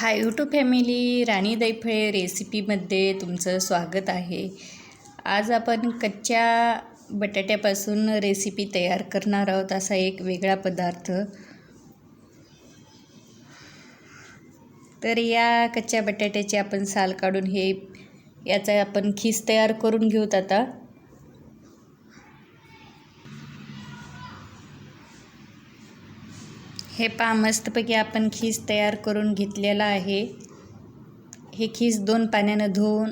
Hi YouTube family राणी दैफळे रेसिपीमध्ये तुमचं स्वागत आहे. आज आपण कच्च्या बटाट्यापासून रेसिपी तयार करणार आहोत असा एक वेगळा पदार्थ. तर या कच्च्या बटाट्याची आपण साल काढून हे याचा आपण खीस तयार करून घेऊत आता. हे पहा मस्तपैकी आपण खीस तयार करून घेतलेला आहे. हे खीस दोन पाण्यानं धुवून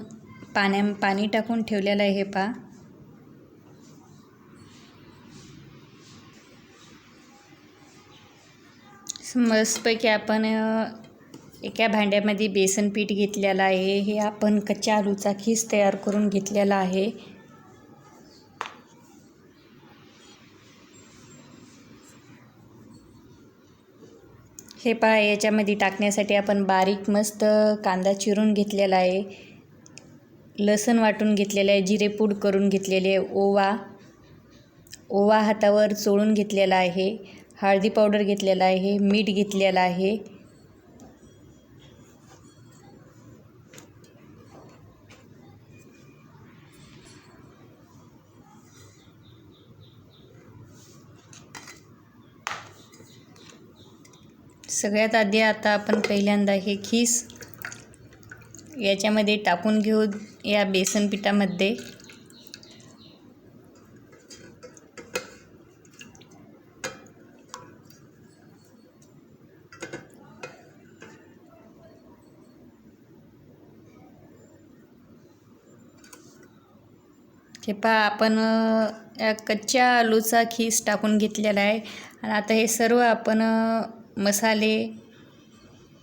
पाण्या पाणी टाकून ठेवलेलं आहे हे पहा मस्तपैकी आपण एका भांड्यामध्ये बेसन पीठ घेतलेलं आहे. हे आपण कच्च्या आलूचा खीस तयार करून घेतलेला आहे. हे पहा याच्यामध्ये टाकण्यासाठी आपण बारीक मस्त कांदा चिरून घेतलेला आहे. लसण वाटून घेतलेलं आहे जिरेपूड करून घेतलेले आहे ओवा ओवा हातावर चोळून घेतलेला आहे हळदी पावडर घेतलेला आहे मीठ घेतलेलं आहे. सगळ्यात आधी आता आपण पहिल्यांदा हे खीस याच्यामध्ये टाकून घेऊ या बेसन पिठामध्ये. हे पहा आपण या कच्च्या आलूचा खीस टाकून घेतलेला आहे. आणि आता हे सर्व आपण मसाले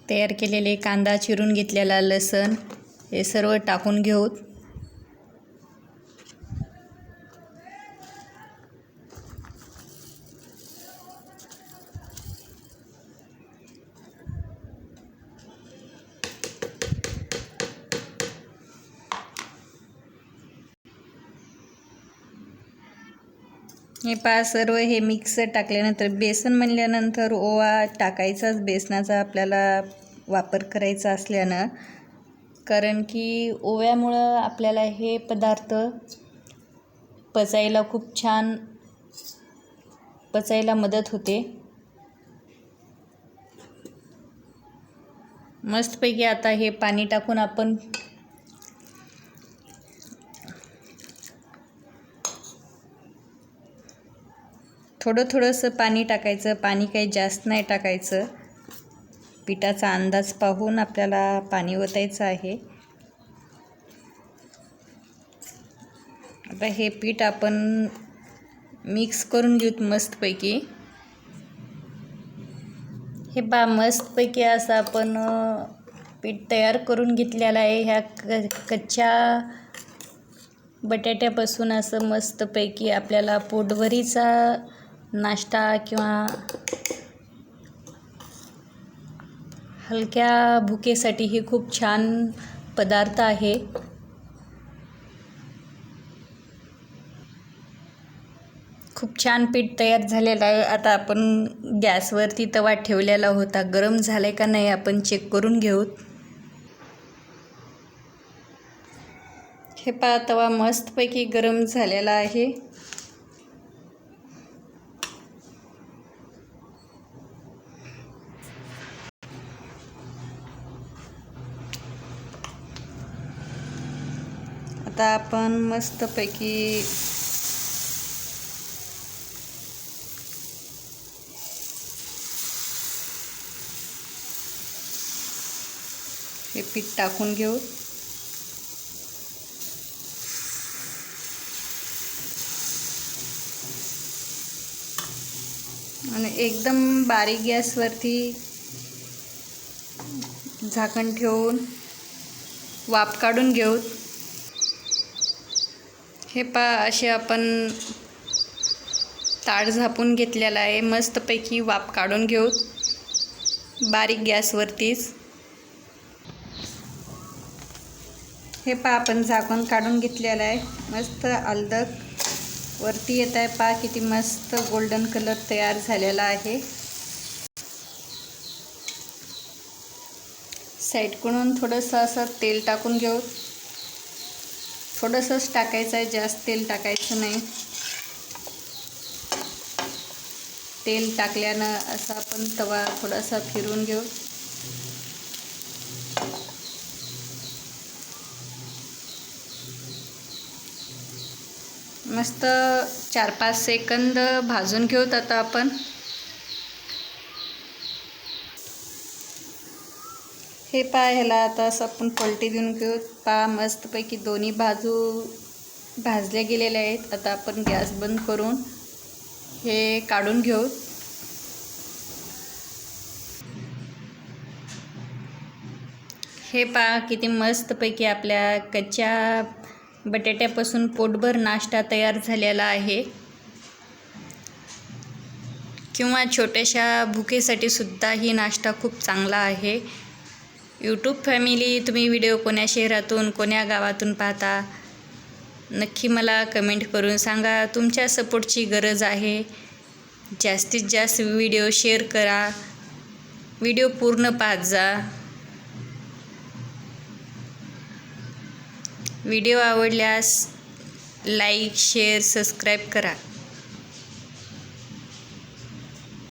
तयार केलेले कांदा चिरून घेतलेला लसण हे सर्व टाकून घेऊत. हे पा सर्व हे मिक्स टाकल्यानंतर बेसन म्हणल्यानंतर ओवा टाकायचाच बेसनाचा आपल्याला वापर करायचा असल्यानं. कारण की ओव्यामुळं आपल्याला हे पदार्थ पचायला खूप छान पचायला मदत होते. मस्तपैकी आता हे पाणी टाकून आपण थोडं थोडंसं पाणी टाकायचं. पाणी काही जास्त नाही टाकायचं. पिठाचा अंदाज पाहून आपल्याला पाणी ओतायचं आहे. आता हे पीठ आपण मिक्स करून घेऊत मस्तपैकी. हे बा मस्तपैकी असं आपण पीठ तयार करून घेतलेलं आहे. ह्या क कच्च्या बटाट्यापासून असं मस्तपैकी आपल्याला पोटभरीचा नाश्ता किंवा हलक्या भुकेसाठी हे खूप छान पदार्थ आहे. खूप छान पीठ तयार झालेलं आहे. आता आपण गॅसवरती तवा ठेवलेला होता. गरम झालं का नाही आपण चेक करून घेऊत हे पा तवा मस्तपैकी गरम झालेला आहे. आता आपण मस्तपैकी हे पीठ टाकून घेऊ. आणि एकदम बारीक गॅसवरती झाकण ठेवून वाफ काढून घेऊ. हे पा असे आपण ताट झापून घेतलेला आहे. मस्तपैकी वाफ काढून घेऊ. बारीक गॅसवरतीच. हे पा आपण झाकण काढून घेतलेलं आहे. मस्त अलदक वरती येत आहे पा किती मस्त गोल्डन कलर तयार झालेला आहे. साईडकडून थोडंसं असं तेल टाकून घेऊ. थोडंसंच टाकायचं आहे जास्त तेल टाकायचं नाही. तेल टाकल्यानं असा आपण तवा थोडासा फिरून घेऊ. मस्त चार पाच सेकंद भाजून घेऊत आता आपण. हे पहा ह्याला आता असं आपण पलटी देऊन घेऊ. पहा मस्तपैकी दोन्ही बाजू भाजल्या गेलेल्या आहेत. आता आपण गॅस बंद करून हे काढून घेऊ. हे पहा किती मस्तपैकी आपल्या कच्च्या बटाट्यापासून पोटभर नाश्ता तयार झालेला आहे. किंवा छोट्याशा भुकेसाठी सुद्धा ही नाश्ता खूप चांगला आहे. यूट्यूब फॅमिली तुम्ही व्हिडिओ कोण्या शहरातून कोण्या गावातून पाहता? नक्की मला कमेंट करून सांगा. तुमच्या सपोर्टची गरज आहे. जास्तीत जास्त व्हिडिओ शेअर करा. व्हिडिओ पूर्ण पाहत जा. व्हिडिओ आवडल्यास लाईक शेअर सबस्क्राईब करा.